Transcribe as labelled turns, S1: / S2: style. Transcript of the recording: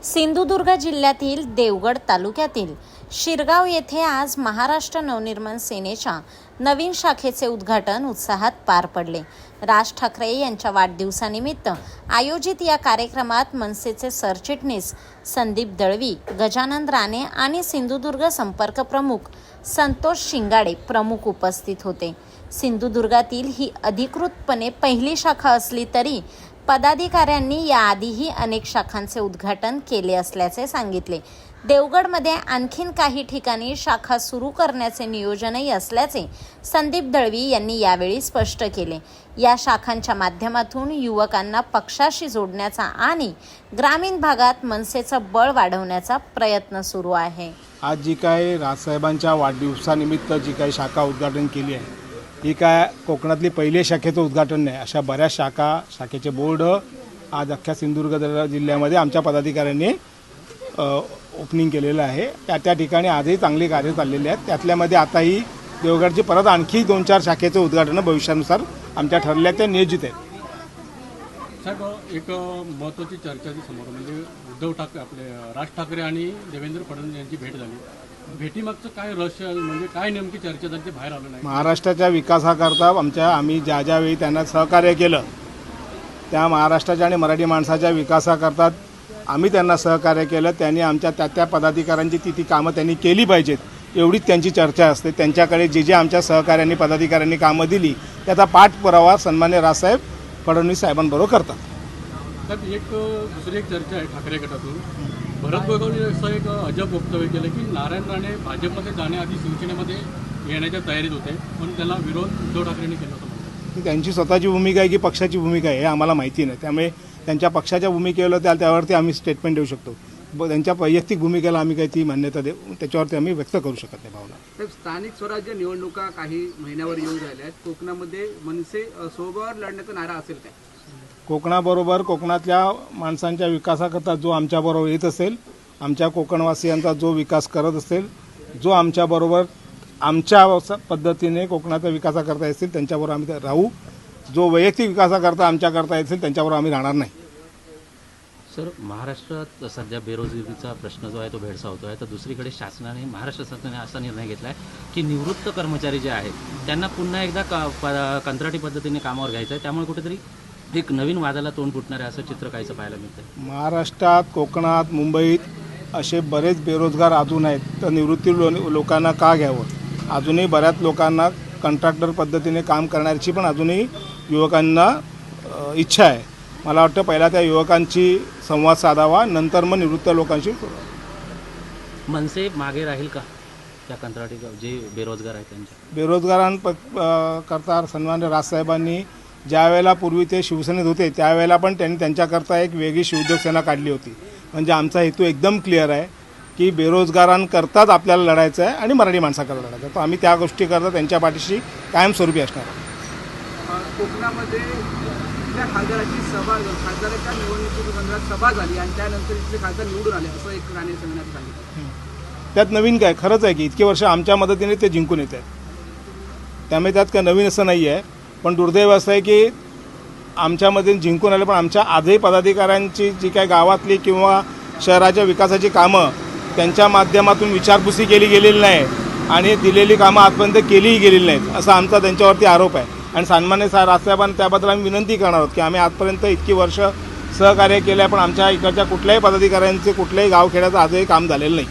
S1: सिंधुदुर्ग जिल्ह्यातील देवगड तालुक्यातील शिरगाव येथे आज महाराष्ट्र नवनिर्माण सेनेच्या नवीन शाखेचे उद्घाटन उत्साहात पार पडले. राज ठाकरे यांच्या वाढदिवसानिमित्त आयोजित या कार्यक्रमात मनसेचे सरचिटणीस संदीप दळवी गजानन राणे आणि सिंधुदुर्ग संपर्क प्रमुख संतोष शिंगाडे प्रमुख उपस्थित होते. सिंधुदुर्गातील ही अधिकृतपणे पहिली शाखा असली तरी पदाधिकाऱ्यांनी याआधीही अनेक शाखांचे उद्घाटन केले असल्याचे सांगितले. देवगडमध्ये आणखीन काही ठिकाणी शाखा सुरू करण्याचे नियोजनही असल्याचे संदीप दळवी यांनी यावेळी स्पष्ट केले. या शाखांच्या माध्यमातून युवकांना पक्षाशी जोडण्याचा आणि ग्रामीण भागात मनसेचं बळ वाढवण्याचा प्रयत्न सुरू आहे.
S2: आज जी काय राजसाहेबांच्या वाढदिवसानिमित्त जी काही शाखा उद्घाटन केली आहे ही काय कोकणातली पहिली शाखेचं उद्घाटन नाही अशा बऱ्याच शाखा शाखेचे बोर्ड आज अख्ख्या सिंधुदुर्ग जिल्ह्यामध्ये आमच्या पदाधिकाऱ्यांनी ओपनिंग केलेलं आहे. त्या त्या ठिकाणी आजही चांगली कार्य चाललेली आहेत. त्यातल्यामध्ये आताही देवगडची परत आणखी दोन चार शाखेचं उद्घाटन भविष्यानुसार आमच्या ठरल्या त्या नियोजित आहेत
S3: साहेब एक महत्त्वाची चर्चा जी समोर. म्हणजे उद्धव ठाकरे आपले राज ठाकरे आणि देवेंद्र फडणवीस यांची भेट झाली. भेटीमागचं काय रहस्य म्हणजे काय नेमकी चर्चा झाली ते बाहेर आलं नाही?
S2: महाराष्ट्राच्या विकासाकरता आमच्या आम्ही ज्या ज्यावेळी त्यांना सहकार्य केलं त्या महाराष्ट्राच्या आणि मराठी माणसाच्या विकासाकरता आम्ही त्यांना सहकार्य केलं त्यांनी आमच्या त्या त्या पदाधिकाऱ्यांची ती ती कामं त्यांनी केली पाहिजेत. एवढीच त्यांची चर्चा असते. त्यांच्याकडे जे जे आमच्या सहकाऱ्यांनी पदाधिकाऱ्यांनी कामं दिली त्याचा पाठपुरावा सन्मान्य राजसाहेब फडणवीस साहेबांबरोबर करतात.
S3: एक दुसरी एक चर्चा आहे ठाकरे गटातून. भरत गोगावने असं एक अजब वक्तव्य केलं की नारायण राणे भाजपमध्ये जाण्याआधी शिवसेनेमध्ये येण्याच्या तयारीत होते पण त्याला विरोध उद्धव ठाकरेंनी केला असं म्हणतात
S2: ती त्यांची स्वतःची भूमिका आहे की पक्षाची भूमिका आहे हे आम्हाला माहिती नाही. त्यामुळे त्यांच्या पक्षाच्या भूमिकेला त्या त्यावरती आम्ही स्टेटमेंट देऊ शकतो. त्यांच्या वैयक्तिक भूमिकेला आम्ही काही ती मान्यता देऊ त्याच्यावरती आम्ही व्यक्त करू शकत नाही भावना.
S4: स्थानिक स्वराज्य निवडणुका काही महिन्यावर येऊन राहिल्या आहेत. कोकणामध्ये मनसे सोबत लढण्याचा नारा असेल काय?
S2: कोकणाबरोबर कोकणातल्या माणसांच्या विकासाकरता जो आमच्याबरोबर येत असेल आमच्या कोकणवासियांचा जो विकास करत असेल जो आमच्याबरोबर आमच्या पद्धतीने कोकणाच्या विकासाकरता येतील त्यांच्याबरोबर आम्ही राहू. जो वैयक्तिक विकासाकरता आमच्याकरता येतील त्यांच्याबरोबर आम्ही राहणार नाही.
S5: सर महाराष्ट्रात सध्या बेरोजगारीचा प्रश्न जो आहे तो भेडसावतो आहे. तर दुसरीकडे शासनाने महाराष्ट्र शासनाने असा निर्णय घेतला आहे की निवृत्त कर्मचारी जे आहेत त्यांना पुन्हा एकदा क कंत्राटी पद्धतीने कामावर घ्यायचं आहे? त्यामुळे कुठेतरी एक नवीन वादाला तोंड फुटणार आहे असं चित्र काहीचं पाहायला मिळतं
S2: महाराष्ट्रात कोकणात मुंबईत असे बरेच बेरोजगार अजून आहेत. तर निवृत्ती लो लोकांना का घ्यावं? अजूनही बऱ्याच लोकांना कंट्रॅक्टर पद्धतीने काम करण्याची पण अजूनही युवकांना इच्छा आहे. मला वाटतं पहिला त्या युवकांची संवाद साधावा नंतर मग निवृत्त लोकांशी
S5: मनसे मागे राहील का त्या कंत्राटी जे बेरोजगार आहेत त्यांच्या?
S2: बेरोजगारांप करता सन्मान्य राजसाहेबांनी ज्या वेळेला पूर्वी ते शिवसेनेत होते त्यावेळेला पण त्यांनी त्यांच्याकरता एक वेगळी शिवोद्योग सेना काढली होती. म्हणजे आमचा हेतू एकदम क्लिअर आहे की बेरोजगारांकरताच आपल्याला लढायचं आहे आणि मराठी माणसाकरता लढायचं आहे. तर आम्ही त्या गोष्टीकरता त्यांच्या पाठीशी कायमस्वरूपी असणार
S4: कोकणामध्ये इथल्या खासदाराची सभा खासदाराच्या निवडणुकीसंदर्भात सभा झाली आणि त्यानंतर इथले खासदार निवडून आले असं एक राणे संघाने सांगितलं.
S2: त्यात नवीन काय? खरंच आहे की इतके वर्ष आमच्या मदतीने ते जिंकून येत आहेत. त्यामुळे त्यात काय नवीन असं नाही आहे पण दुर्दैव असं आहे की आमच्यामध्ये जिंकून आले पण आमच्या आजही पदाधिकाऱ्यांची जी काय गावातली किंवा शहराच्या विकासाची कामं त्यांच्या माध्यमातून विचारपुसी केली गेलेली नाही आणि दिलेली कामं आजपर्यंत केलीही गेलेली नाहीत असा आमचा त्यांच्यावरती आरोप आहे. आणि सन्मान्य सा राजसाहेबांना त्याबद्दल आम्ही विनंती करणार आहोत की आम्ही आजपर्यंत इतकी वर्ष सहकार्य केलं आहे पण आमच्या इकडच्या कुठल्याही पदाधिकाऱ्यांचे कुठल्याही गावखेड्याचं आजही काम झालेलं नाही.